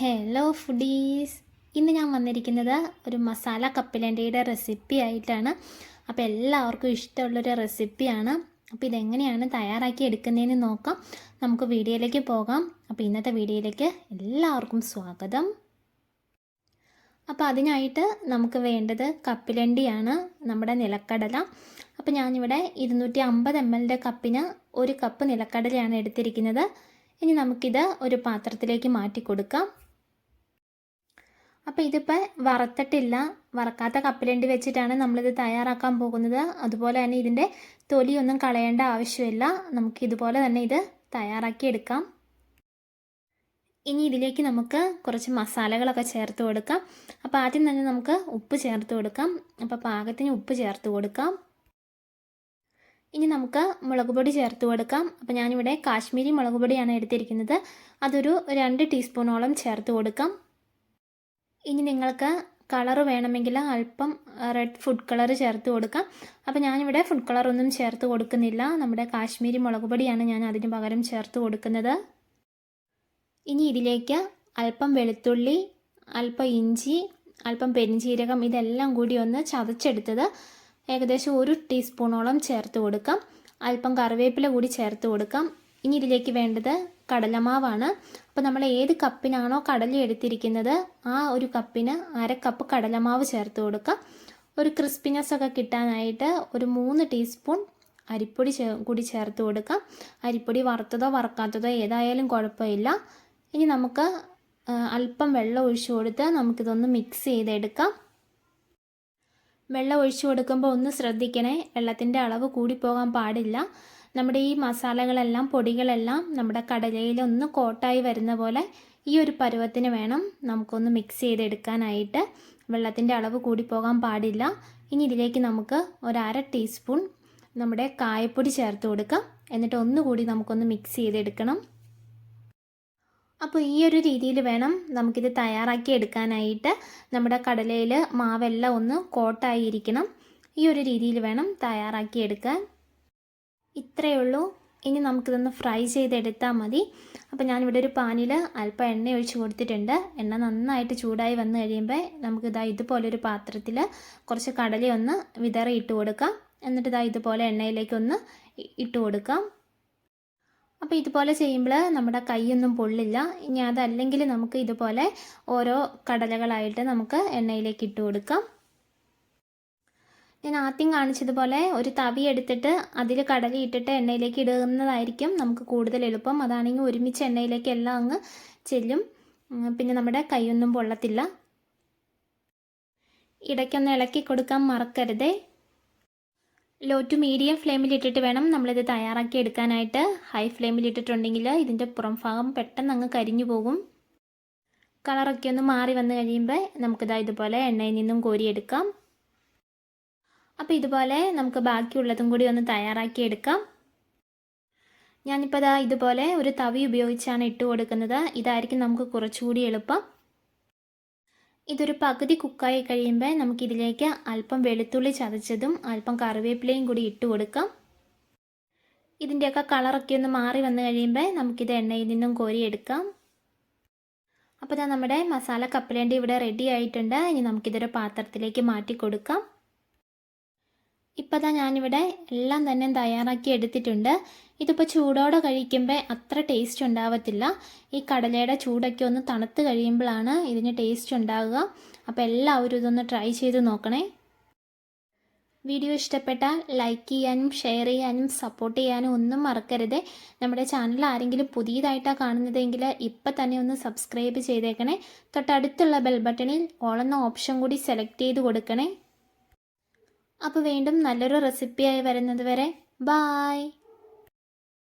Hello foodies ഇന്ന് ഞാൻ വന്നിരിക്കുന്നത് ഒരു മസാല കപ്പലണ്ടിയുടെ റെസിപ്പി ആയിട്ടാണ്. അപ്പോൾ എല്ലാവർക്കും ഇഷ്ടമുള്ളൊരു റെസിപ്പിയാണ് അപ്പോൾ ഇതെങ്ങനെയാണ് തയ്യാറാക്കി എടുക്കുന്നതെന്ന് നോക്കാം. നമുക്ക് വീഡിയോയിലേക്ക് പോകാം. അപ്പോൾ ഇന്നത്തെ വീഡിയോയിലേക്ക് എല്ലാവർക്കും സ്വാഗതം. അപ്പോൾ അതിനായിട്ട് നമുക്ക് വേണ്ടത് കപ്പിലണ്ടിയാണ് നമ്മുടെ നിലക്കടല. അപ്പോൾ ഞാനിവിടെ ഇരുന്നൂറ്റി അമ്പത് എം എല്ലിന്റെ കപ്പിന് ഒരു കപ്പ് നിലക്കടലയാണ് എടുത്തിരിക്കുന്നത്. ഇനി നമുക്കിത് ഒരു പാത്രത്തിലേക്ക് മാറ്റി കൊടുക്കാം അപ്പോൾ ഇതിപ്പോൾ വറുത്തിട്ടില്ല. വറക്കാത്ത കപ്പലണ്ടി വെച്ചിട്ടാണ് നമ്മളിത് തയ്യാറാക്കാൻ പോകുന്നത്. അതുപോലെ തന്നെ ഇതിന്റെ തൊലിയൊന്നും കളയേണ്ട ആവശ്യമില്ല. നമുക്ക് ഇതുപോലെ തന്നെ ഇത് തയ്യാറാക്കി എടുക്കാം. ഇനി ഇതിലേക്ക് നമുക്ക് കുറച്ച് മസാലകളൊക്കെ ചേർത്ത് കൊടുക്കാം. അപ്പോൾ ആദ്യം തന്നെ നമുക്ക് ഉപ്പ് ചേർത്ത് കൊടുക്കാം. അപ്പോൾ പാകത്തിന് ഉപ്പ് ചേർത്ത് കൊടുക്കാം. ഇനി നമുക്ക് മുളക് പൊടി ചേർത്ത് കൊടുക്കാം. അപ്പോൾ ഞാനിവിടെ കാശ്മീരി മുളക് പൊടിയാണ് എടുത്തിരിക്കുന്നത്. അതൊരു രണ്ട് ടീസ്പൂണോളം ചേർത്ത് കൊടുക്കാം. ഇനി നിങ്ങൾക്ക് കളർ വേണമെങ്കിൽ അല്പം റെഡ് ഫുഡ് കളർ ചേർത്ത് കൊടുക്കാം. അപ്പോൾ ഞാനിവിടെ ഫുഡ് കളറൊന്നും ചേർത്ത് കൊടുക്കുന്നില്ല. നമ്മുടെ കാശ്മീരി മുളക് പൊടിയാണ് ഞാൻ അതിന് പകരം ചേർത്ത് കൊടുക്കുന്നത്. ഇനി ഇതിലേക്ക് അല്പം വെളുത്തുള്ളി അല്പം ഇഞ്ചി അല്പം പെരിഞ്ചീരകം ഇതെല്ലാം കൂടി ഒന്ന് ചതച്ചെടുത്തത് ഏകദേശം ഒരു ടീസ്പൂണോളം ചേർത്ത് കൊടുക്കാം. അല്പം കറിവേപ്പില കൂടി ചേർത്ത് കൊടുക്കാം. ഇനി ഇതിലേക്ക് വേണ്ടത് കടലമാവാണ്. അപ്പോൾ നമ്മൾ ഏത് കപ്പിനാണോ കടല എടുത്തിരിക്കുന്നത് ആ ഒരു കപ്പിന് അര കപ്പ് കടലമാവ് ചേർത്ത് കൊടുക്കുക ഒരു ക്രിസ്പിനെസ് ഒക്കെ കിട്ടാനായിട്ട് ഒരു മൂന്ന് ടീസ്പൂൺ അരിപ്പൊടി കൂടി ചേർത്ത് കൊടുക്കാം. അരിപ്പൊടി വറുത്തതോ വറക്കാത്തതോ ഏതായാലും കുഴപ്പമില്ല. ഇനി നമുക്ക് അല്പം വെള്ളം ഒഴിച്ചു കൊടുത്ത് നമുക്കിതൊന്ന് മിക്സ് ചെയ്തെടുക്കാം. വെള്ളം ഒഴിച്ചു കൊടുക്കുമ്പോൾ ഒന്ന് ശ്രദ്ധിക്കണേ വെള്ളത്തിന്റെ അളവ് കൂടിപ്പോകാൻ പാടില്ല. നമ്മുടെ ഈ മസാലകളെല്ലാം പൊടികളെല്ലാം നമ്മുടെ കടലയിൽ ഒന്ന് കോട്ടായി വരുന്ന പോലെ ഈ ഒരു പരുവത്തിന് വേണം നമുക്കൊന്ന് മിക്സ് ചെയ്തെടുക്കാനായിട്ട്. വെള്ളത്തിന്റെ അളവ് കൂടി പോകാൻ പാടില്ല. ഇനി ഇതിലേക്ക് നമുക്ക് ഒരര ടീസ്പൂൺ നമ്മുടെ കായപ്പൊടി ചേർത്ത് കൊടുക്കാം. എന്നിട്ട് ഒന്നുകൂടി നമുക്കൊന്ന് മിക്സ് ചെയ്തെടുക്കണം. അപ്പോൾ ഈ ഒരു രീതിയിൽ വേണം നമുക്കിത് തയ്യാറാക്കി എടുക്കാനായിട്ട്. നമ്മുടെ കടലയിൽ മാവെല്ലാം ഒന്ന് കോട്ടായിരിക്കണം ഈ ഒരു രീതിയിൽ വേണം തയ്യാറാക്കി എടുക്കാൻ. ഇത്രയേ ഉള്ളൂ. ഇനി നമുക്കിതൊന്ന് ഫ്രൈ ചെയ്തെടുത്താൽ മതി. അപ്പോൾ ഞാനിവിടെ ഒരു പാനിൽ അല്പം എണ്ണ ഒഴിച്ച് കൊടുത്തിട്ടുണ്ട്. എണ്ണ നന്നായിട്ട് ചൂടായി വന്നു കഴിയുമ്പോൾ നമുക്കിതാ ഇതുപോലൊരു പാത്രത്തിൽ കുറച്ച് കടലയൊന്ന് വിതറി ഇട്ട് കൊടുക്കാം. എന്നിട്ട് ഇതാ ഇതുപോലെ എണ്ണയിലേക്കൊന്ന് ഇട്ട് കൊടുക്കാം. അപ്പോൾ ഇതുപോലെ ചെയ്യുമ്പോൾ നമ്മുടെ കൈയൊന്നും പൊള്ളില്ല. ഇനി അതല്ലെങ്കിൽ നമുക്ക് ഇതുപോലെ ഓരോ കടലകളായിട്ട് നമുക്ക് എണ്ണയിലേക്ക് ഇട്ട് കൊടുക്കാം. ഞാൻ ആദ്യം കാണിച്ചതുപോലെ ഒരു തവി എടുത്തിട്ട് അതിൽ കടല ഇട്ടിട്ട് എണ്ണയിലേക്ക് ഇടുന്നതായിരിക്കും നമുക്ക് കൂടുതൽ എളുപ്പം. അതാണെങ്കിൽ ഒരുമിച്ച് എണ്ണയിലേക്ക് എല്ലാം അങ്ങ് ചെല്ലും. പിന്നെ നമ്മുടെ കൈയൊന്നും പൊള്ളത്തില്ല. ഇടയ്ക്കൊന്ന് ഇളക്കി കൊടുക്കാൻ മറക്കരുതേ. ലോ ടു മീഡിയം ഫ്ലെയിമിൽ ഇട്ടിട്ട് വേണം നമ്മളിത് തയ്യാറാക്കി എടുക്കാനായിട്ട്. ഹൈ ഫ്ലെയിമിൽ ഇട്ടിട്ടുണ്ടെങ്കിൽ ഇതിന്റെ പുറം ഭാഗം പെട്ടെന്ന് അങ്ങ് കരിഞ്ഞു പോകും. കളറൊക്കെ ഒന്ന് മാറി വന്നു കഴിയുമ്പോൾ നമുക്കിതാ ഇതുപോലെ എണ്ണയിൽ നിന്നും കോരിയെടുക്കാം അപ്പോൾ ഇതുപോലെ നമുക്ക് ബാക്കിയുള്ളതും കൂടി ഒന്ന് തയ്യാറാക്കി എടുക്കാം. ഞാനിപ്പോൾ ഇതാ ഇതുപോലെ ഒരു തവി ഉപയോഗിച്ചാണ് ഇട്ട് കൊടുക്കുന്നത്. ഇതായിരിക്കും നമുക്ക് കുറച്ചുകൂടി എളുപ്പം. ഇതൊരു പകുതി കുക്കായി കഴിയുമ്പോൾ നമുക്കിതിലേക്ക് അല്പം വെളുത്തുള്ളി ചതച്ചതും അല്പം കറിവേപ്പിലയും കൂടി ഇട്ട് കൊടുക്കാം. ഇതിന്റെയൊക്കെ കളറൊക്കെ ഒന്ന് മാറി വന്നു കഴിയുമ്പോൾ നമുക്കിത് എണ്ണയിൽ നിന്നും കോരിയെടുക്കാം അപ്പോൾ ഇതാ നമ്മുടെ മസാല കപ്പലേണ്ടി ഇവിടെ റെഡി ആയിട്ടുണ്ട്. ഇനി നമുക്കിതൊരു പാത്രത്തിലേക്ക് മാറ്റി കൊടുക്കാം. ഇപ്പോൾ തന്നെ ഞാനിവിടെ എല്ലാം തന്നെ തയ്യാറാക്കി എടുത്തിട്ടുണ്ട്. ഇതിപ്പോൾ ചൂടോടെ കഴിക്കുമ്പോൾ അത്ര ടേസ്റ്റ് ഉണ്ടാവത്തില്ല. ഈ കടലയുടെ ചൂടൊക്കെ ഒന്ന് തണുത്ത് കഴിയുമ്പോഴാണ് ഇതിന് ടേസ്റ്റ് ഉണ്ടാവുക. അപ്പോൾ എല്ലാവരും ഇതൊന്ന് ട്രൈ ചെയ്ത് നോക്കണേ. വീഡിയോ ഇഷ്ടപ്പെട്ടാൽ ലൈക്ക് ചെയ്യാനും ഷെയർ ചെയ്യാനും സപ്പോർട്ട് ചെയ്യാനും ഒന്നും മറക്കരുത്. നമ്മുടെ ചാനൽ ആരെങ്കിലും പുതിയതായിട്ടാണ് കാണുന്നതെങ്കിൽ ഇപ്പം തന്നെ ഒന്ന് സബ്സ്ക്രൈബ് ചെയ്തേക്കണേ. തൊട്ടടുത്തുള്ള ബെൽ ബട്ടണിൽ ഓളെന്ന ഓപ്ഷൻ കൂടി സെലക്ട് ചെയ്ത് കൊടുക്കണേ. അപ്പോൾ വീണ്ടും നല്ലൊരു റെസിപ്പിയായി വരുന്നത് വരെ. ബായ്